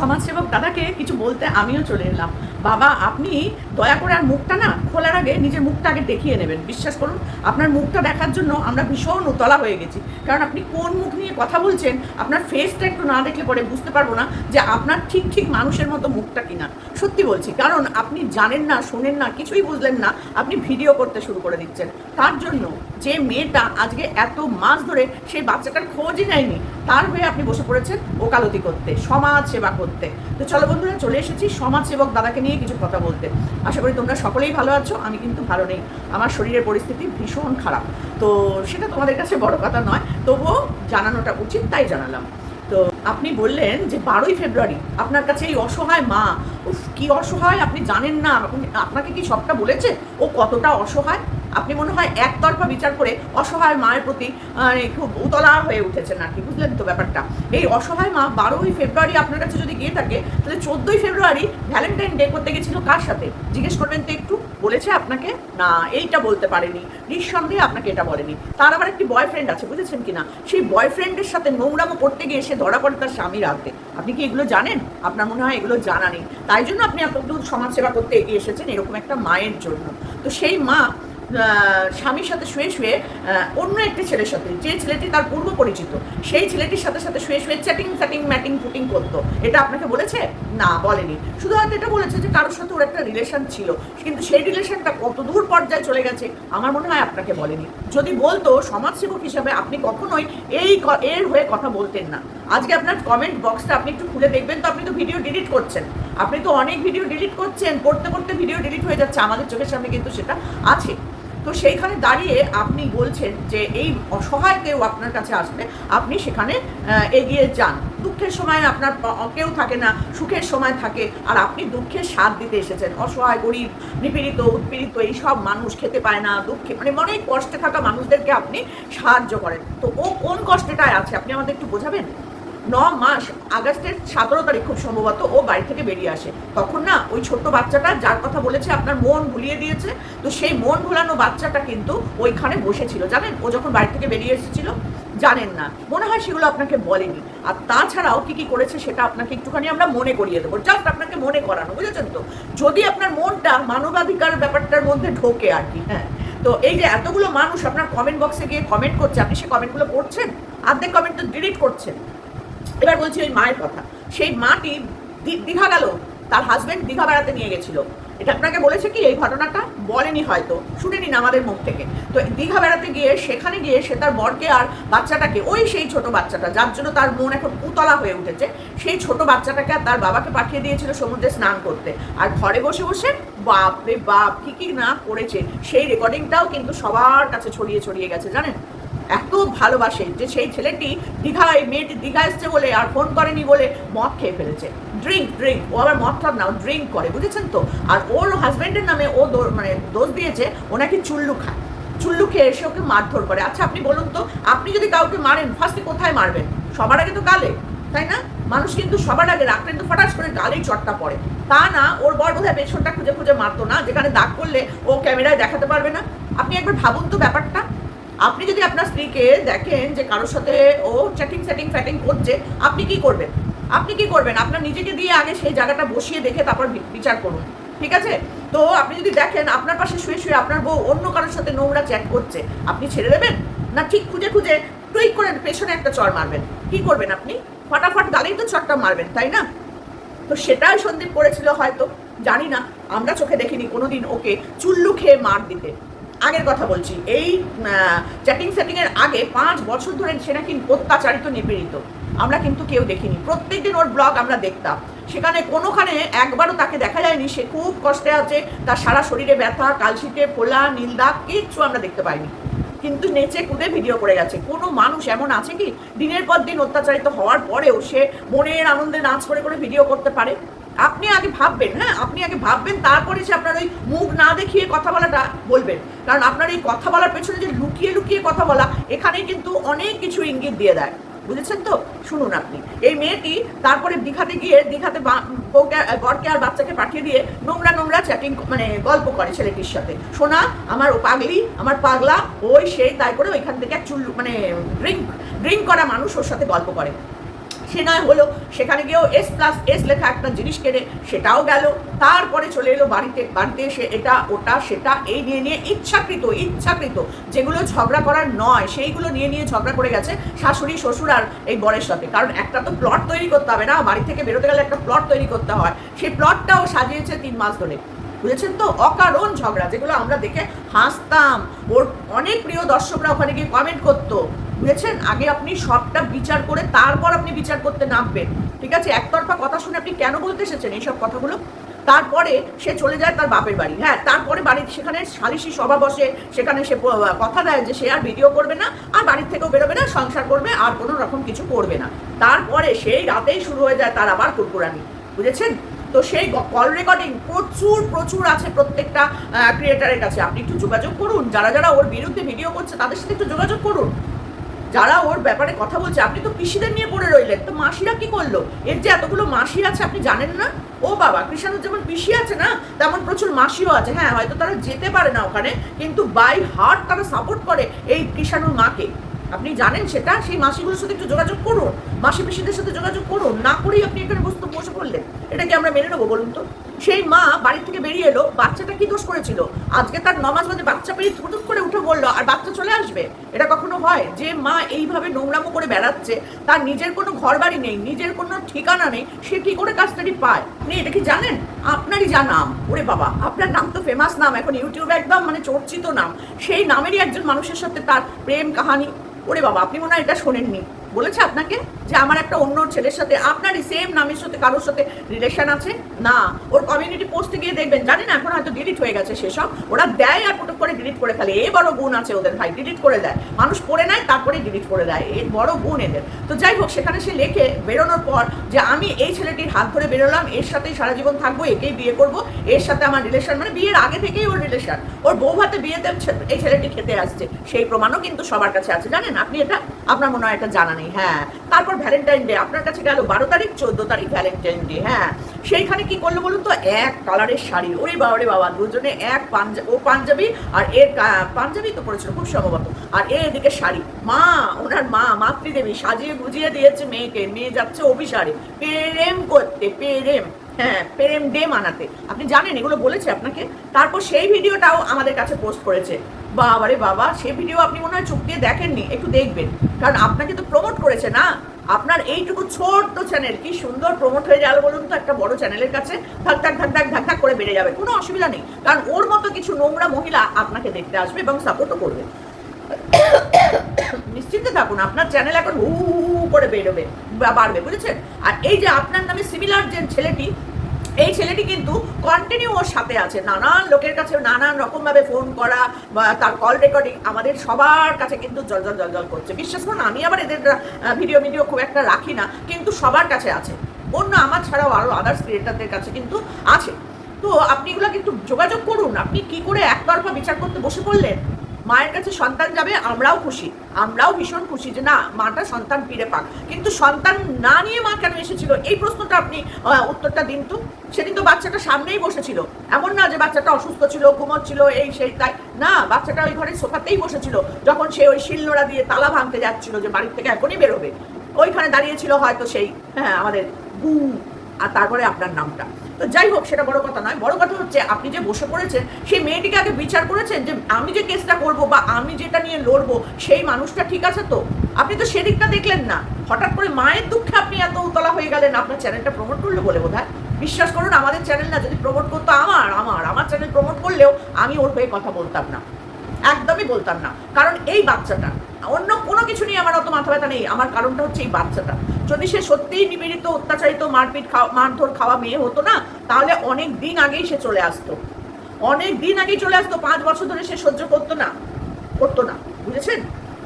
সমাজসেবক দাদাকে কিছু বলতে আমিও চলে এলাম। বাবা, আপনি দয়া করে আর মুখটা না খোলার আগে নিজের মুখটা আগে দেখিয়ে নেবেন। বিশ্বাস করুন, আপনার মুখটা দেখার জন্য আমরা ভীষণ উতলা হয়ে গেছি। কারণ আপনি কোন মুখ নিয়ে কথা বলছেন, আপনার ফেসটা একটু না দেখলে পরে বুঝতে পারব না যে আপনার ঠিক ঠিক মানুষের মতো মুখটা কিনা। সত্যি বলছি, কারণ আপনি জানেন না, শোনেন না, কিছুই বুঝলেন না, আপনি ভিডিও করতে শুরু করে দিচ্ছেন। তার জন্য যে মেয়েটা আজকে এত মাস ধরে সেই বাচ্চাটার খোঁজই নেয়নি, তার হয়ে আপনি বসে পড়েছেন ওকালতি করতে, সমাজ সেবা করতে। তো চলো বন্ধুরা, চলে এসেছি সমাজ সেবক দাদাকে নিয়ে কিছু কথা বলতে। আশা করি তোমরা সকলেই ভালো আছো, আমি কিন্তু ভালো নেই। আমার শরীরের পরিস্থিতি ভীষণ খারাপ। তো সেটা তোমাদের কাছে বড় কথা নয়, তবুও জানানোটা উচিত, তাই জানালাম। তো আপনি বললেন যে বারোই ফেব্রুয়ারি, আপনার কাছে এই অসহায় মা, উফ, কি অসহায়, আপনি জানেন না, আপনি- আপনাকে কি সবটা বলেছে? ও কতটা অসহায়? আপনি মনে হয় একতরফা বিচার করে অসহায় মায়ের প্রতি খুব উতলা হয়ে উঠেছেন আর কি। বুঝলেন তো ব্যাপারটা? এই অসহায় মা বারোই ফেব্রুয়ারি আপনার কাছে যদি গিয়ে থাকে, তাহলে চোদ্দোই ফেব্রুয়ারি ভ্যালেন্টাইন ডে করতে গেছিল কার সাথে? জিজ্ঞেস করবেন তো একটু। বলেছে আপনাকে? না, এইটা বলতে পারেনি। নিঃসন্দেহে আপনাকে এটা বলেনি। তার আবার একটি বয়ফ্রেন্ড আছে, বুঝেছেন কিনা? সেই বয়ফ্রেন্ডের সাথে নোংরামো করতে গিয়ে সে ধরা পড়ে তার স্বামীর হাতে। আপনি কি এগুলো জানেন? আপনার মনে হয় এগুলো জানা নেই। তাই জন্য আপনি এত সমাজসেবা করতে এগিয়ে এসেছেন এরকম একটা মায়ের জন্য। তো সেই মা স্বামীর সাথে শুয়ে শুয়ে অন্য একটি ছেলের সাথে, যে ছেলেটি তার পূর্ব পরিচিত, সেই ছেলেটির সাথে সাথে শুয়ে শুয়ে চ্যাটিং চ্যাটিং ম্যাটিং ফুটিং করতো। এটা আপনাকে বলেছে? না, বলেনি। শুধু হয়তো এটা বলেছে যে কারোর সাথে ওর একটা রিলেশন ছিল, কিন্তু সেই রিলেশনটা কত দূর পর্যায়ে চলে গেছে, আমার মনে হয় আপনাকে বলেনি। যদি বলতো, সমাজসেবক হিসাবে আপনি কখনোই এই এর হয়ে কথা বলতেন না। আজকে আপনার কমেন্ট বক্সটা আপনি একটু খুলে দেখবেন তো আপনি তো ভিডিও ডিলিট করছেন। আপনি তো অনেক ভিডিও ডিলিট করছেন পড়তে পড়তে ভিডিও ডিলিট হয়ে যাচ্ছে, আমাদের চোখের সামনে কিন্তু সেটা আছে। তো সেইখানে দাঁড়িয়ে আপনি বলছেন যে এই অসহায় কেউ আপনার কাছে আসলে আপনি সেখানে এগিয়ে যান। দুঃখের সময় আপনার কেউ থাকে না, সুখের সময় থাকে, আর আপনি দুঃখের স্বাদ দিতে এসেছেন। অসহায়, গরিব, নিপীড়িত, উৎপীড়িত এই সব মানুষ খেতে পায় না, দুঃখে মানে অনেক কষ্টে থাকা মানুষদেরকে আপনি সাহায্য করেন। তো ও কোন কষ্টেটায় আছে? আপনি আমাদের একটু বোঝাবেন? ন মাস আগস্টের সতেরো তারিখ খুব সম্ভবত ও বাড়ি থেকে বেরিয়ে আসে। তখন না ওই ছোট্ট বাচ্চাটা যার কথা বলেছে আপনার মন ভুলিয়ে দিয়েছে, তো সেই মন ভুলানো বাচ্চাটা কিন্তু ওইখানে বসেছিল। জানেন? ও যখন বাড়ি থেকে বেরিয়ে এসেছিল, জানেন না। মনে হয় সেগুলো আপনাকে বলেনি। আর তাছাড়াও কি কি করেছে সেটা আপনাকে একটুখানি আমরা মনে করিয়ে দেবো। জাস্ট আপনাকে মনে করানো, বুঝেছেন তো? যদি আপনার মনটা মানবাধিকার ব্যাপারটার মধ্যে ঢোকে আর কি হ্যাঁ? তো এই যে এতগুলো মানুষ আপনার কমেন্ট বক্সে গিয়ে কমেন্ট করছে, আপনি সে কমেন্টগুলো পড়ছেন? অর্ধেক কমেন্ট তো ডিলিট করছেন। এবার বলছি ওই মায়ের কথা। সেই মাটি দীঘা গেল? তার হাজবেন্ড দীঘা বেড়াতে নিয়ে গেছিল। এটা আপনাকে বলেছে কি? এই ঘটনাটা বলেনি হয়তো। শুনেনি না আমাদের মুখ থেকে। তো দীঘা বেড়াতে গিয়ে, সেখানে গিয়ে সে তার বরকে আর বাচ্চাটাকে, ওই সেই ছোট বাচ্চাটা, যার জন্য তার মন এখন উতলা হয়ে উঠেছে, সেই ছোট বাচ্চাটাকে আর তার বাবাকে পাঠিয়ে দিয়েছিল সমুদ্রে স্নান করতে। আর ঘরে বসে বসে বাপ রে বাপ, কি কি না করেছে, সেই রেকর্ডিংটাও কিন্তু সবার কাছে ছড়িয়ে ছড়িয়ে গেছে, জানেন? এত ভালোবাসে যে সেই ছেলেটি দীঘায়, মেয়েটি দীঘা এসছে বলে আর ফোন করেনি বলে মদ খেয়ে ফেলেছে। ড্রিঙ্ক ড্রিঙ্ক ও আবার মদ টদ না ড্রিঙ্ক করে, বুঝেছেন তো? আর ওর হাজব্যান্ডের নামে ও মানে দোষ দিয়েছে, ও নাকি চুল্লু খায়। চুল্লু খেয়ে এসে ওকে মারধর করে। আচ্ছা আপনি বলুন তো, আপনি যদি কাউকে মারেন ফার্স্টে কোথায় মারবেন? সবার আগে তো গালে, তাই না? মানুষ কিন্তু সবার আগে রাখলে কিন্তু ফটাস করে গালেই চটটা পড়ে। তা না, ওর বর বোধহয় পেছনটা খুঁজে খুঁজে মারতো না, যেখানে দাগ করলে ও ক্যামেরায় দেখাতে পারবে না। আপনি একবার ভাবুন তো ব্যাপারটা। আপনি যদি আপনার স্ত্রীকে দেখেন যে কারোর সাথে ও চ্যাটিং স্যাটিং ফ্যাটিং করছে, আপনি কি করবেন? আপনি কি করবেন? আপনার নিজেকে দিয়ে আগে সেই জায়গাটা বসিয়ে দেখে তারপর বিচার করুন। ঠিক আছে? তো আপনি যদি দেখেন আপনার পাশে শুয়ে শুয়ে আপনার বউ অন্য কারোর সাথে নোংরা চ্যাট করছে, আপনি ছেড়ে দেবেন? না ঠিক খুঁজে খুঁজে টুইক করে পেছনে একটা চর মারবেন। কি করবেন আপনি? ফটাফট গালেই তো চরটা মারবেন, তাই না? তো সেটাই সন্দীপ করেছিল হয়তো, জানি না। আমরা চোখে দেখিনি কোনোদিন ওকে চুল্লু খেয়ে মার দিতে। আগের কথা বলছি। এই চ্যাটিং সেটিং এর আগে পাঁচ বছর ধরে সে নাকি অত্যাচারিত, নিপীড়িত। আমরা কিন্তু কেউ দেখিনি। প্রত্যেকদিন ওর ব্লগ আমরা দেখতাম। সেখানে কোনোখানে একবারও তাকে দেখা যায়নি। সে খুব কষ্টে আছে। তার সারা শরীরে ব্যথা, কালশিটে ফোলা নীলদাগ কিচ্ছু আমরা দেখতে পাইনি। কিন্তু নেচে কুদে ভিডিও করে গেছে। কোনো মানুষ এমন আছে কি? দিনের পর দিন অত্যাচারিত হওয়ার পরেও সে মনের আনন্দে নাচ করে করে ভিডিও করতে পারে। আপনি আগে ভাববেন হ্যাঁ? আপনি আগে ভাববেন, তারপরে সে আপনার ওই মুখ না দেখিয়ে কথা বলাটা বলবেন। কারণ আপনার এই কথা বলার পেছনে যে লুকিয়ে লুকিয়ে কথা বলা এখানে কিন্তু অনেক কিছু ইঙ্গিত দিয়ে দেয়। বুঝেছেন তো? শুনুন আপনি। এই মেয়েটি তারপরে দীঘাতে গিয়ে, দীঘাতে বউকে, বরকে আর বাচ্চাকে পাঠিয়ে দিয়ে নোংরা নোংরা চ্যাটিং মানে গল্প করে ছেলেটির সাথে। শোনা আমার পাগলি, আমার পাগলা, ওই সেই, তাই করে ওইখান থেকে চুল মানে ড্রিঙ্ক ড্রিঙ্ক করা মানুষ ওর সাথে গল্প করে। সে নয় হলো, সেখানে গিয়েও এস প্লাস এস লেখা একটা জিনিস কেনে সেটাও গেল। তারপরে চলে এলো বাড়িতে বাড়িতে এসে এটা, ওটা, সেটা, এই নিয়ে নিয়ে ইচ্ছাকৃত ইচ্ছাকৃত, যেগুলো ঝগড়া করার নয়, সেইগুলো নিয়ে নিয়ে ঝগড়া করে গেছে শাশুড়ি, শ্বশুর আর এই বরের সাথে। কারণ একটা তো প্লট তৈরি করতে হবে না, বাড়ি থেকে বেরোতে গেলে একটা প্লট তৈরি করতে হয়। সেই প্লটটাও সাজিয়েছে তিন মাস ধরে। বুঝেছেন তো? অকারণ ঝগড়া, যেগুলো আমরা দেখে হাসতাম। ওর অনেক প্রিয় দর্শকরা ওখানে গিয়ে কমেন্ট করতো। বুঝেছেন আগে আপনি সবটা বিচার করে তারপর আপনি বিচার করতে নামবেন। ঠিক আছে? একতরফা কথা শুনে আপনি কেন বলতে এসেছেন এইসব কথাগুলো? তারপরে সে চলে যায় তার বাপের বাড়ি হ্যাঁ? তারপরে বাড়ি সেখানে সালিশি সভা বসে, সেখানে সে কথা দেয় যে সে আর ভিডিও করবে না, আর বাড়ির থেকেও বেরোবে না, সংসার করবে, আর কোনো রকম কিছু করবে না। তারপরে সেই রাতেই শুরু হয়ে যায় তার আবার কুরকুরানি, বুঝেছেন? তো সেই কল রেকর্ডিং প্রচুর প্রচুর আছে প্রত্যেকটা ক্রিয়েটারের কাছে। আপনি একটু যোগাযোগ করুন, যারা যারা ওর বিরুদ্ধে ভিডিও করছে, তাদের সাথে একটু যোগাযোগ করুন। যারা ওর ব্যাপারে কথা বলছে, আপনি তো পিসিদের নিয়ে পড়ে রইলেন। তো মাসিরা কি করল? এর যে এতগুলো মাসি আছে, আপনি জানেন না? ও বাবা কৃষাণুর যেমন পিসি আছে না, তেমন প্রচুর মাসিও আছে। হ্যাঁ হয়তো তারা যেতে পারে না ওখানে, কিন্তু বাই হার্ট তারা সাপোর্ট করে এই কৃষাণুর মাকে। আপনি জানেন সেটা? সেই মাসিগুলোর সাথে একটু যোগাযোগ করুন। মাসি পিসিদের সাথে যোগাযোগ করুন। না করেই আপনি এখানে বসতে বসে পড়লেন। এটা কি আমরা মেনে নেব বলুন তো? সেই মা বাড়ি থেকে বেরিয়ে এলো, বাচ্চাটা কি দোষ করেছিল? আজকে তার নমাজ বাদে বাচ্চা পেয়ে থুটুক করে উঠে বলল, আর আসবে। এটা কখনো হয়? যে মা এইভাবে নোংরামো করে বেড়াচ্ছে, তার নিজের কোনো ঘর বাড়ি নেই, নিজের কোনো ঠিকানা নেই, সে কি করে কাজটারি পায়? আপনি এটা কি জানেন? আপনারই যা নাম। ওরে বাবা, আপনার নাম তো ফেমাস নাম, এখন ইউটিউবে একদম মানে চর্চিত নাম। সেই নামেরই একজন মানুষের সাথে তার প্রেম কাহানি। ওরে বাবা, আপনি মনে হয় এটা শোনেননি। বলেছে আপনাকে যে আমার একটা অন্য ছেলের সাথে আপনারই সেম নামের সাথে কারোর সাথে রিলেশন আছে? না। ওর কমিউনিটি পোস্টে গিয়ে দেখবেন, জানি না, এখন হয়তো ডিলিট হয়ে গেছে সেসব। ওরা দেয় আর ফটো করে ডিলিট করে ফেলে। এ বড় গুণ আছে ওদের ভাই ডিলিট করে দেয়। মানুষ পড়ে নেয়, তারপরে ডিলিট করে দেয়। এর বড় গুণ এদের। তো যাই হোক, সেখানে সে লেখে, বেরোনোর পর যে আমি এই ছেলেটির হাত ধরে বেরোলাম, এর সাথেই সারা জীবন থাকব, একেই বিয়ে করব। এর সাথে আমার রিলেশন মানে বিয়ের আগে থেকেই ওর রিলেশন ওর বউ হাতে বিয়েতে এই ছেলেটি খেতে আসছে। সেই প্রমাণও কিন্তু সবার কাছে আছে। জানেন, আপনি এটা আপনার মনে হয় এটা জানা নেই হ্যাঁ। তারপর ভ্যালেন্টাইন ডে আপনার কাছে গেল বারো তারিখ, চোদ্দ তারিখ ভ্যালেন্টাইন ডে হ্যাঁ। সেইখানে কি করল বলুন তো? এক কালারের শাড়ি। ওরে বাবা রে বাবা, দুজনে এক পাঞ্জাবি ও পাঞ্জাবি আর এর পাঞ্জাবি তো পরেছিল খুব সম্ভবত। আর এর এদিকে শাড়ি। মা, ওনার মা, মাতৃদেবী সাজিয়ে গুজিয়ে দিয়েছে মেয়েকে। মেয়ে যাচ্ছে অভিসারে। প্রেম করতে, প্রেম হ্যাঁ প্রেম ডে মানাতে। আপনি জানেন, এগুলো বলেছে আপনাকে। তারপর সেই ভিডিওটাও আমাদের কাছে পোস্ট করেছে। বাবারে বাবা সেই ভিডিও আপনি মনে হয় চোখ দিয়ে দেখেননি, একটু দেখবেন। কারণ আপনাকে তো প্রমোট করেছে, না? আপনার এইটুকু ছোট্ট চ্যানেল কি সুন্দর প্রমোট হয়ে গেল বলুন তো একটা বড় চ্যানেলের কাছে? ধাক ধাক ধাক ধাক ধাক করে বেড়ে যাবে, কোনো অসুবিধা নেই। কারণ ওর মতো কিছু নোংরা মহিলা আপনাকে দেখতে আসবে এবং সাপোর্টও করবে। নিশ্চিন্তে থাকুন, আপনার চ্যানেল এখন হু করে বেরোবে বাড়বে, বুঝেছেন? আর এই যে আপনার নামে সিমিলার যে ছেলেটি এই ছেলেটি কিন্তু কন্টিনিউ ওর সাথে আছে। নানান লোকের কাছে নানান রকমভাবে ফোন করা বা তার কল রেকর্ডিং আমাদের সবার কাছে কিন্তু জল জল জল জল করছে। বিশ্বাস করুন, আমি আবার এদের ভিডিও ভিডিও খুব একটা রাখি না, কিন্তু সবার কাছে আছে। অন্য আমার ছাড়াও আরও আদার্স ক্রিয়েটারদের কাছে কিন্তু আছে। তো আপনি এগুলো কিন্তু যোগাযোগ করুন। আপনি কি করে একতরফা বিচার করতে বসে পড়লেন? মায়ের কাছে সন্তান যাবে, আমরাও খুশি। আমরাও ভীষণ খুশি যে না, মাটা সন্তান ফিরে পাক। কিন্তু সন্তান না নিয়ে মা কেন এসেছিল? এই প্রশ্নটা আপনি উত্তরটা দিন তো। সেদিন তো বাচ্চাটা সামনেই বসেছিল। এমন না যে বাচ্চাটা অসুস্থ ছিল, ঘুমোচ্ছিল, এই সেই তাই। না, বাচ্চাটা ওই ঘরে সোফাতেই বসেছিল, যখন সে ওই শিলনোড়া দিয়ে তালা ভাঙতে যাচ্ছিল যে বাড়ির থেকে এখনই বেরোবে। ওইখানে দাঁড়িয়েছিল হয়তো সেই হ্যাঁ আমাদের গু আর তারপরে আপনার নামটা। তো যাই হোক, সেটা বড় কথা নয়। বড় কথা হচ্ছে, আপনি যে বসে পড়েছেন, সেই মেয়েটিকে আগে বিচার করেছেন যে আমি যে কেসটা করব বা আমি যেটা নিয়ে লড়বো, সেই মানুষটা ঠিক আছে তো? আপনি তো সেদিকটা দেখলেন না। হঠাৎ করে মায়ের দুঃখে আপনি এত উতলা হয়ে গেলেন, আপনার চ্যানেলটা প্রমোট করল বলে বোধ বিশ্বাস করুন, আমাদের চ্যানেল না যদি প্রমোট করতো, আমার আমার আমার চ্যানেল প্রমোট করলেও আমি ওর হয়ে কথা বলতাম না। একদমই বলতাম না। কারণ এই বাচ্চাটা অন্য কোনো কিছু নিয়ে আমার অত মাথা ব্যথা নেই। আমার কারণটা হচ্ছে এই বাচ্চাটা। যদি সে সত্যিই নিপীড়িত অত্যাচারিত, মারপিট খাওয়া, মারধর খাওয়া মেয়ে হতো না, তাহলে অনেক দিন আগেই সে চলে আসতো। অনেক দিন আগেই চলে আসতো, পাঁচ বছর ধরে সে সহ্য করতো না করতো না। বুঝেছেন?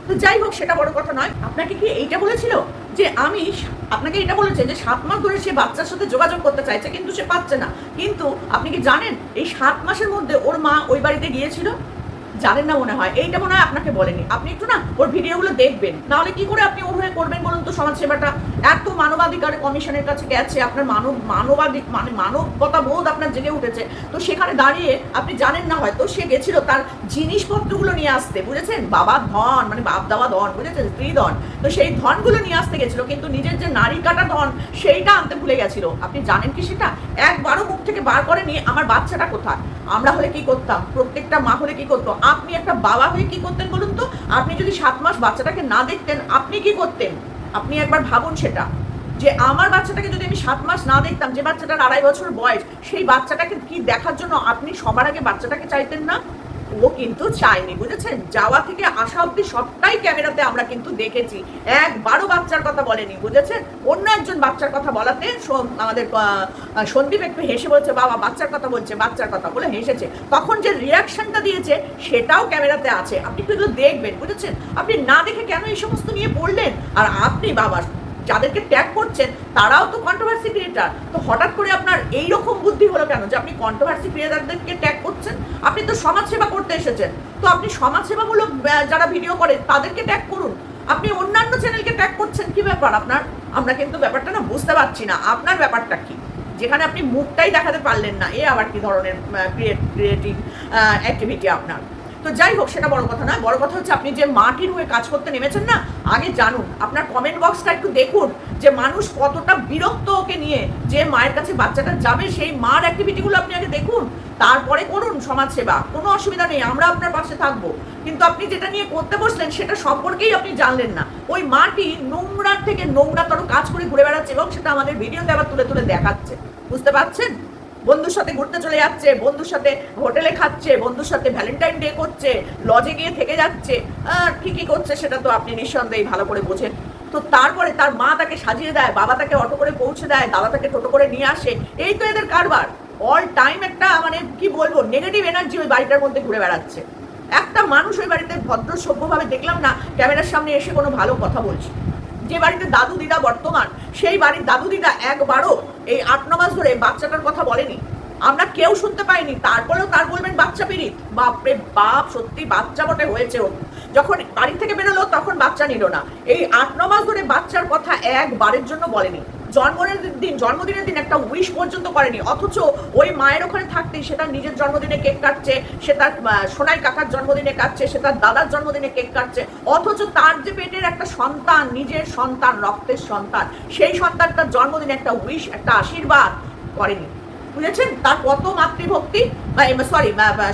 তো যাই হোক, সেটা বড় কথা নয়। আপনাকে কি এইটা বলেছিল? যে আমি আপনাকে এটা বলেছে যে সাত মাস ধরে সে বাচ্চার সাথে যোগাযোগ করতে চাইছে, কিন্তু সে পাচ্ছে না। কিন্তু আপনি কি জানেন, এই সাত মাসের মধ্যে ওর মা ওই বাড়িতে গিয়েছিল? জানেন না মনে হয়, এইটা মনে হয় আপনাকে বলেনি। আপনি একটু না ওর ভিডিওগুলো দেখবেন। নাহলে কি করে আপনি ওর হয়ে করবেন বলুন তো সমাজ সেবাটা এত মানবাধিকার কমিশনের কাছে গেছে, আপনার মানব, মানবাধিক মানে মানবতা বোধ আপনার জেগে উঠেছে। তো সেখানে দাঁড়িয়ে আপনি জানেন না হয়তো, সে গেছিল তার জিনিসপত্রগুলো নিয়ে আসতে, বুঝেছেন? বাবা ধন মানে বাপ দাওয়া ধন, বুঝেছেন? স্ত্রী ধন। তো সেই ধনগুলো নিয়ে আসতে গেছিল, কিন্তু নিজের যে নারী কাটা ধন, সেইটা আনতে ভুলে গেছিল। আপনি জানেন কি সেটা? একবারও মুখ থেকে বার করে নিয়ে আমার বাচ্চাটা কোথায়? আমরা হলে কি করতাম? প্রত্যেকটা মা হলে কি করতো? আপনি একটা বাবা হয়ে কি করতেন বলুন তো? আপনি যদি সাত মাস বাচ্চাটাকে না দেখতেন, আপনি কি করতেন? আপনি একবার ভাবুন সেটা, যে আমার বাচ্চাটাকে যদি আমি সাত মাস না দেখতাম, যে বাচ্চাটার আড়াই বছর বয়স, সেই বাচ্চাটাকে কি দেখার জন্য আপনি সবার আগে বাচ্চাটাকে চাইতেন না? ও কিন্তু চায়নি, বুঝেছেন? যাওয়া থেকে আসা অব্দি সবটাই ক্যামেরাতে আমরা কিন্তু দেখেছি। একবারও বাচ্চার কথা বলেনি, বুঝেছেন? অন্য একজন বাচ্চার কথা বলাতে আমাদের সন্দীপ একটু হেসে বলছে, বাবা, বাচ্চার কথা বলছে, বাচ্চার কথা বলে হেসেছে। তখন যে রিয়াকশনটা দিয়েছে, সেটাও ক্যামেরাতে আছে। আপনি কিন্তু দেখবেন, বুঝেছেন? আপনি না দেখে কেন এই সমস্ত নিয়ে পড়লেন? আর আপনি, বাবা যাদেরকে ট্যাগ করছেন, তারাও তো কন্ট্রোভার্সি ক্রিয়েটার তো হঠাৎ করে আপনার এই রকম বুদ্ধি হলো কেন যে আপনি কন্ট্রোভার্সি ক্রিয়েটারদেরকে ট্যাগ করছেন? আপনি তো সমাজসেবা করতে এসেছেন। তো আপনি সমাজসেবামূলক যারা ভিডিও করে, তাদেরকে ট্যাগ করুন। আপনি অন্যান্য চ্যানেলকে ট্যাগ করছেন, কি ব্যাপার আপনার? আমরা কিন্তু ব্যাপারটা না বুঝতে পারছি না। আপনার ব্যাপারটা কি? যেখানে আপনি মুখটাই দেখাতে পারলেন না, এ আবার কি ধরনের ক্রিয়েট ক্রিয়েটিভ অ্যাক্টিভিটি আপনার? তো যাই হোক, সেটা বড় কথা না বড় কথা হচ্ছে আপনি যে মাটির হয়ে কাজ করতে নেমেছেন না, আগে জানুন। আপনার কমেন্ট বক্সটা একটু দেখুন যে মানুষ কতটা বিরক্ত ওকে নিয়ে যে মায়ের কাছে বাচ্চাটা যাবে, সেই মার অ্যাক্টিভিটিগুলো আপনি আগে দেখুন। তারপরে করুন সমাজসেবা, কোনো অসুবিধা নেই, আমরা আপনার পাশে থাকব। কিন্তু আপনি যেটা নিয়ে করতে বসলেন, সেটা সম্পর্কেই আপনি জানলেন না। ওই মাটি নোংরার থেকে নোংরাতর কাজ করে ঘুরে বেড়াচ্ছে এবং সেটা আমাদের ভিডিওতে আবার তুলে তুলে দেখাচ্ছে। বুঝতে পারছেন? বন্ধুর সাথে ঘুরতে চলে যাচ্ছে বন্ধুর সাথে হোটেলে খাচ্ছে বন্ধুর সাথে ভ্যালেন্টাইন ডে করছে লজে গিয়ে থেকে যাচ্ছে আহ, ঠিকই করছে সেটা তো আপনি নিঃসন্দেহে ভালো করে বোঝেন। তো তারপরে তার মা তাকে সাজিয়ে দেয় বাবা তাকে অটো করে পৌঁছে দেয় দাদা তাকে টোটো করে নিয়ে আসে এই তো এদের কারবার। অল টাইম একটা মানে কি বলব নেগেটিভ এনার্জি ওই বাড়িটার মধ্যে ঘুরে বেড়াচ্ছে। একটা মানুষ ওই বাড়িতে ভদ্র সভ্যভাবে দেখলাম না ক্যামেরার সামনে এসে কোনো ভালো কথা বলছে। যে বাড়িতে দাদু দিদা বর্তমান, সেই বাড়ির দাদু দিদা একবারও এই আট ন মাস ধরে বাচ্চাটার কথা বলেনি। আমরা কেউ শুনতে পাইনি, তারপরেও তার বলবেন বাচ্চা পীড়িত। বাপরে বাপ, সত্যি বাচ্চা বটে হয়েছে ও। যখন বাড়ি থেকে বেরোলো, তখন বাচ্চা নিল না। এই আট ন মাস ধরে বাচ্চার কথা একবারের জন্য বলেনি। জন্মদিনের দিন জন্মদিনের দিন একটা উইশ পর্যন্ত করেনি। অথচ ওই মায়ের ওখানে থাকতেই সে তার নিজের জন্মদিনে কেক কাটছে, সে তার সোনাই কাকার জন্মদিনে কাটছে, সে তার দাদার জন্মদিনে কেক কাটছে। অথচ তার যে পেটের একটা সন্তান, নিজের সন্তান, রক্তের সন্তান, সেই সন্তান তার জন্মদিনে একটা উইশ একটা আশীর্বাদ করেনি। বুঝেছেন? তার কত মাতৃভক্তি সরি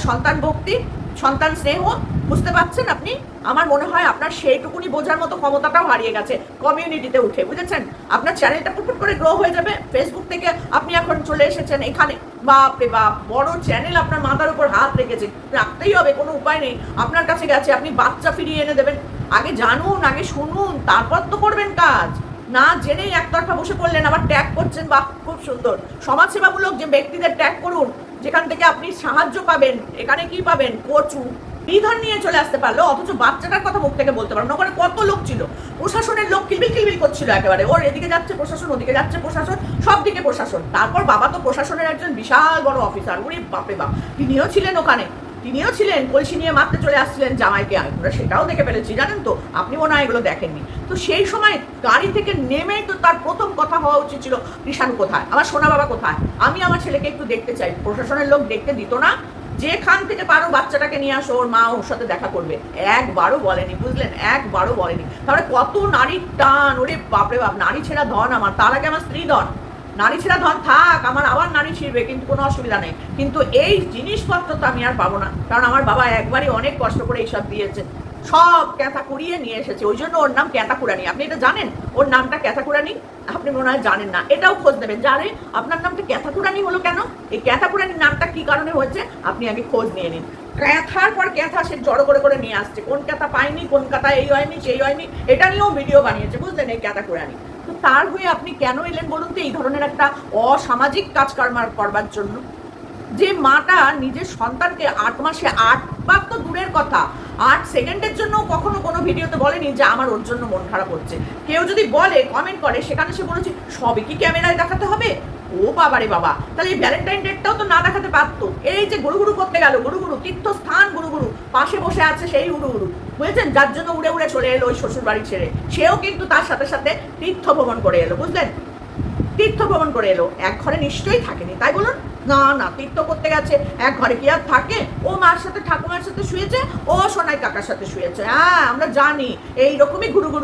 সন্তান ভক্তি, সন্তান স্নেহ, বুঝতে পারছেন আপনি? আমার মনে হয় আপনার সেইটুকুনি বোঝার মতো ক্ষমতাটাও হারিয়ে গেছে কমিউনিটিতে উঠে, বুঝেছেন? আপনার চ্যানেলটা ফুটফুট করে গ্রো হয়ে যাবে ফেসবুক থেকে আপনি এখন চলে এসেছেন এখানে। বাপ রে বাপ, বড় চ্যানেল আপনার মাথার উপর হাত রেখেছে, রাখতেই হবে, কোনো উপায় নেই। আপনার কাছে গেছে, আপনি বাচ্চা ফিরিয়ে এনে দেবেন। আগে জানুন, আগে শুনুন, তারপর তো করবেন কাজ। না জেনেই একতরফা বসে পড়লেন, আবার ট্যাগ করছেন, বাহ, খুব সুন্দর। সমাজসেবামূলক যে ব্যক্তিদের ট্যাগ করুন, যেখান থেকে আপনি সাহায্য পাবেন, এখানে কি পাবেন? কচু। বিধান নিয়ে চলে আসতে পারল, অথচ বাচ্চাটার কথা মুখ থেকে বলতে পারল ওখানে কত লোক ছিল? প্রশাসনের লোক কিলবিল কিলবিল করছিল একেবারে। ওর এদিকে যাচ্ছে প্রশাসন, ওদিকে যাচ্ছে প্রশাসন, সব দিকে প্রশাসন। তারপর বাবা তো প্রশাসনের একজন বিশাল বড় অফিসার। উনি বাপরে বাপ। তিনিও ছিলেন ওখানে। তিনিও ছিলেন, কলসি নিয়ে মারতে চলে আসছিলেন জামাইকে। আমরা সেটাও দেখে ফেলেছি, জানেন তো? আপনি মনে হয় এগুলো দেখেননি। তো সেই সময় গাড়ি থেকে নেমে তো তার প্রথম কথা হওয়া উচিত ছিল কৃষাণু কোথায়? আমার সোনা বাবা কোথায়? আমি আমার ছেলেকে একটু দেখতে চাই। প্রশাসনের লোক দেখতে দিত না। যেখান থেকে পারো বাচ্চাটাকে নিয়ে আসো, ওর মা ওর সাথে দেখা করবে। একবারও বলেনি, বুঝলেন? একবারও বলেনি। তাহলে কত নারীর টান, ওরে বাপরে বাপ, নারী ছেড়া ধন আমার, তার আগে আমার স্ত্রী ধন। নারী ছেড়া ধন থাক, আমার আবার নারী ছিঁড়বে, কিন্তু কোনো অসুবিধা নেই। কিন্তু এই জিনিসপত্র তো আমি আর পাবো না, কারণ আমার বাবা একবারই অনেক কষ্ট করে এইসব দিয়েছে। সব ক্যাথা কুড়িয়ে নিয়ে এসেছে। ওই জন্য ওর নাম ক্যাথা কুড়ানি আপনি এটা জানেন? ওর নামটা ক্যাথা কুড়ানি আপনি মনে হয় জানেন না। এটাও খোঁজ নেবেন। জানে আপনার নামটা ক্যাথা কুড়ানি হলো কেন? এই ক্যাথা কুড়ানির নামটা কি কারণে হয়েছে? আপনি আগে খোঁজ নিয়ে নিন। ক্যাথার পর ক্যাথা সে জড়ো করে করে নিয়ে আসছে। কোন ক্যাথা পাইনি কোন ক্যাথা এই হয়নি, সেই হয়নি, এটা নিয়েও ভিডিও বানিয়েছে। বুঝলেন এই ক্যাথা কুড়ানি তো তার হয়ে আপনি কেন এলেন বলুন তো? এই ধরনের একটা অসামাজিক কাজ কারবার জন্য। যে মাটা নিজের সন্তানকে আট মাসে আট বার তো দূরের কথা। আট সেকেন্ডের জন্য কখনো কোনো ভিডিওতে বলেনি যে আমার ওর জন্য মন খারাপ হচ্ছে। কেউ যদি বলে কমেন্ট করে, সেখানে সে বলেছে, সবই কি ক্যামেরায় দেখাতে হবে? ও বাবা রে বাবা। তাহলে এই ভ্যালেন্টাইন ডেটটাও তো না দেখাতে পারতো। এই যে গুরু গুরু করতে গেল, গুরু গুরু, তীর্থস্থান গুরু গুরু, পাশে বসে আছে সেই গুরু গুরু। বুঝেছেন? যার জন্য উড়ে উড়ে চলে এলো ওই শ্বশুর বাড়ি ছেড়ে। সেও কিন্তু তার সাথে সাথে তীর্থ ভ্রমণ করে এলো, বুঝলেন? তীর্থ ভ্রমণ করে এলো। এক ঘরে নিশ্চয়ই থাকেনি, তাই বলুন? না না, তীর্থ করতে গেছে। এক ঘরে কি আর থাকে? ও মার সাথে, ঠাকুমার সাথে শুয়েছে, ও সোনাই কাকার সাথে শুয়েছে। হ্যাঁ আমরা জানি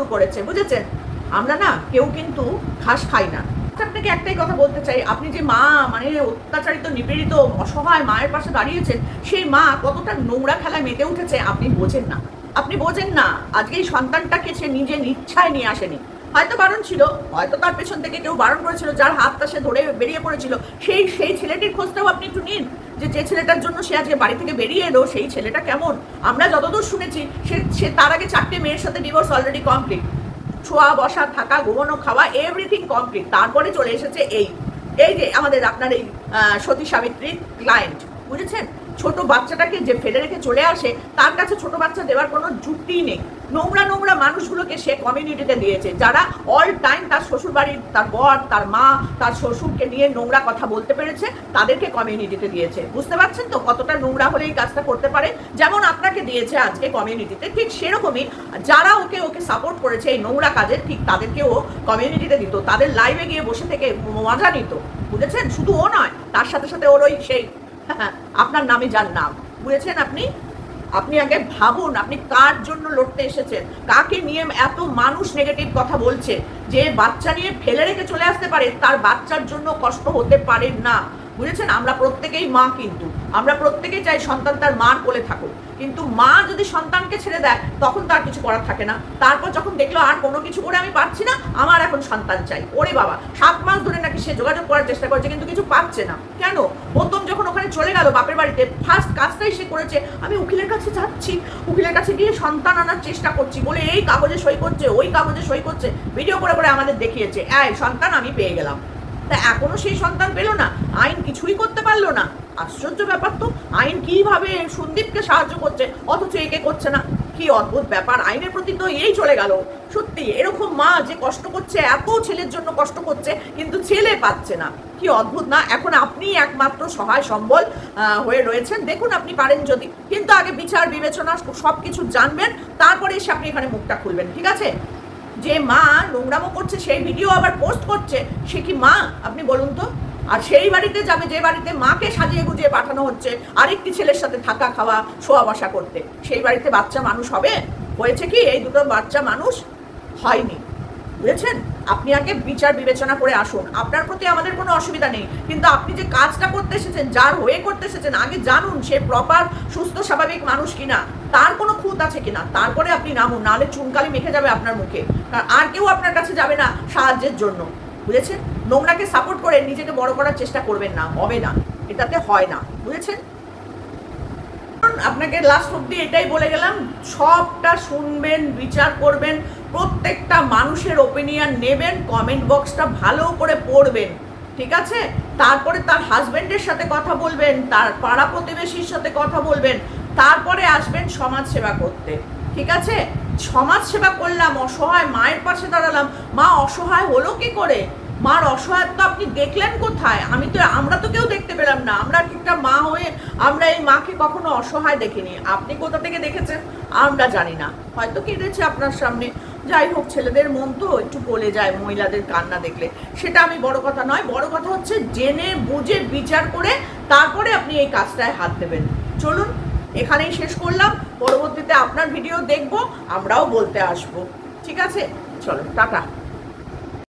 করেছে, বুঝেছেন? আমরা না, কেউ কিন্তু ঘাস খাই না। আপনাকে একটাই কথা বলতে চাই। আপনি যে মা মানে অত্যাচারিত, নিপীড়িত, অসহায় মায়ের পাশে দাঁড়িয়েছেন, সেই মা কতটা নোংরা খেলায় মেতে উঠেছে, আপনি বোঝেন না। আপনি বোঝেন না, আজকে এই সন্তানটাকে সে নিজের ইচ্ছায় নিয়ে আসেনি। হয়তো বারণ ছিল, হয়তো তার পেছন থেকে কেউ বারণ করেছিল, যার হাতটা সে ধরে বেরিয়ে পড়েছিল। সেই সেই ছেলেটির খোঁজটাও আপনি একটু নিন, যে যে ছেলেটার জন্য সে আজকে বাড়ি থেকে বেরিয়ে এলো, সেই ছেলেটা কেমন? আমরা যতদূর শুনেছি, সে সে তার আগে চারটে মেয়ের সাথে ডিভোর্স অলরেডি কমপ্লিট ছোঁয়া, বসা, থাকা, ঘুমানো, খাওয়া এভরিথিং কমপ্লিট তারপরে চলে এসেছে এই এই যে আমাদের আপনার এই সতী সাবিত্রীর ক্লায়েন্ট বুঝেছেন? ছোট বাচ্চাটাকে যে ফেলে রেখে চলে আসে, তার কাছে ছোট বাচ্চা দেওয়ার কোনো যুক্তিই নেই। নোংরা নোংরা মানুষগুলোকে সে কমিউনিটিতে দিয়েছে, যারা অল টাইম তার শ্বশুর বাড়ির তার বর, তার মা, তার শ্বশুরকে নিয়ে নোংরা কথা বলতে পেরেছে, তাদেরকে কমিউনিটিতে দিয়েছে। বুঝতে পারছেন তো কতটা নোংরা হলে এই কাজটা করতে পারে? যেমন আপনাকে দিয়েছে আজকে কমিউনিটিতে ঠিক সেরকমই যারা ওকে ওকে সাপোর্ট করেছে এই নোংরা কাজে, ঠিক তাদেরকে তাদেরকেও কমিউনিটিতে দিত। তাদের লাইভে গিয়ে বসে থেকে মজা নিত। বুঝেছেন? শুধু ও নয়, তার সাথে সাথে ওর ওই সেই আপনার নামে যার নাম। বুঝেছেন আপনি? আপনি আগে ভাবুন আপনি কার জন্য লড়তে এসেছেন। কাকে নিয়ে এত মানুষ নেগেটিভ কথা বলছে? যে বাচ্চা নিয়ে ফেলে রেখে চলে আসতে পারে, তার বাচ্চার জন্য কষ্ট হতে পারে না। বুঝেছেন? আমরা প্রত্যেকেই মা কিন্তু। আমরা প্রত্যেকেই চাই সন্তান তার মার কোলে থাকুক। কিন্তু মা যদি সন্তানকে ছেড়ে দেয়, তখন তার কিছু করার থাকে না। তারপর যখন দেখল আর কোনো কিছু করে আমি পাচ্ছি না, আমার এখন সন্তান চাই। ওরে বাবা, সাত মাস ধরে নাকি সে যোগাযোগ করার চেষ্টা করছে, কিন্তু কিছু পাচ্ছে না। কেন? প্রথম যখন ওখানে চলে গেল বাপের বাড়িতে ফার্স্ট কাজটাই সে করেছে, আমি উকিলের কাছে যাচ্ছি। উকিলের কাছে গিয়ে সন্তান আনার চেষ্টা করছি, বলে এই কাগজে সই করছে, ওই কাগজে সই করছে ভিডিও করে করে আমাদের দেখিয়েছে। এই সন্তান আমি পেয়ে গেলাম। তা এখনও সেই সন্তান পেল না, আইন কিছুই করতে পারল না। আশ্চর্য ব্যাপার তো, আইন কীভাবে সন্দীপকে সাহায্য করছে, অথচ একে করছে না? কি অদ্ভুত ব্যাপার, আইনের প্রতি তো এই চলে গেল। সত্যি, এরকম মা যে কষ্ট করছে, এত ছেলের জন্য কষ্ট করছে, কিন্তু ছেলে পাচ্ছে না। কি অদ্ভুত না, এখন আপনি একমাত্র সহায় সম্বল হয়ে রয়েছেন। দেখুন আপনি পারেন যদি। কিন্তু আগে বিচার, বিবেচনা সব কিছু জানবেন, তারপরে এসে আপনি এখানে মুখটা খুলবেন, ঠিক আছে? যে মা নোংরামো করছে, সেই ভিডিও আবার পোস্ট করছে, সে কি মা? আপনি বলুন তো। আর সেই বাড়িতে যাবে, যে বাড়িতে মাকে সাজিয়ে গুজিয়ে পাঠানো হচ্ছে, আরেকটি ছেলের সাথে থাকা খাওয়া, শোয়া বসা করতে। সেই বাড়িতে বাচ্চা মানুষ হবে? হয়েছে কি? এই দুটো বাচ্চা মানুষ হয়নি। বুঝেছেন? আপনি আগে বিচার বিবেচনা করে আসুন। আপনার প্রতি আমাদের কোনো অসুবিধা নেই। কিন্তু আপনি যে কাজটা করতে এসেছেন, যার হয়ে করতে এসেছেন, আগে জানুন সে প্রপার সুস্থ, স্বাভাবিক মানুষ কিনা। তার কোনো খুঁত আছে কিনা? তারপরে আপনি নামুন। নাহলে চুনকালি মেখে যাবে আপনার মুখে। আর কেউ আপনার কাছে যাবে না সাহায্যের জন্য। বুঝেছেন? নোংরাকে সাপোর্ট করে নিজেকে বড় করার চেষ্টা করবেন না, হবে না, এটাতে হয় না, বুঝেছেন? আপনাকে লাস্ট অব্দি এটাই বলে গেলাম, সবটা শুনবেন, বিচার করবেন, প্রত্যেকটা মানুষের ওপিনিয়ন নেবেন কমেন্ট বক্সটা ভালো করে পড়বেন, ঠিক আছে? তারপরে তার হাজবেন্ডের সাথে কথা বলবেন, তার পাড়া প্রতিবেশীর সাথে কথা বলবেন, তারপরে আসবেন সমাজ সেবা করতে। ঠিক আছে? সমাজ সেবা করলাম, অসহায় মায়ের পাশে দাঁড়ালাম। মা অসহায় হলো কি করে? মার অসহায়ত্ব আপনি দেখলেন কোথায়? আমি তো, আমরা তো কেউ দেখতে পেলাম না। আমরা একটা মা হয়ে আমরা এই মাকে কখনো অসহায় দেখিনি। আপনি কোথা থেকে দেখেছেন? আমরা জানি না। হয়তো কেঁদেছে আপনার সামনে। যাই হোক, ছেলেদের মন তো একটু বলে যায় মহিলাদের কান্না দেখলে। সেটা আমি বড় কথা নয়, বড় কথা হচ্ছে জেনে, বুঝে, বিচার করে তারপরে আপনি এই কাজটায় হাত দেবেন। চলুন এখানেই শেষ করলাম। পরবর্তীতে আপনার ভিডিও দেখব আমরাও বলতে আসব। ঠিক আছে? চলো টাটা।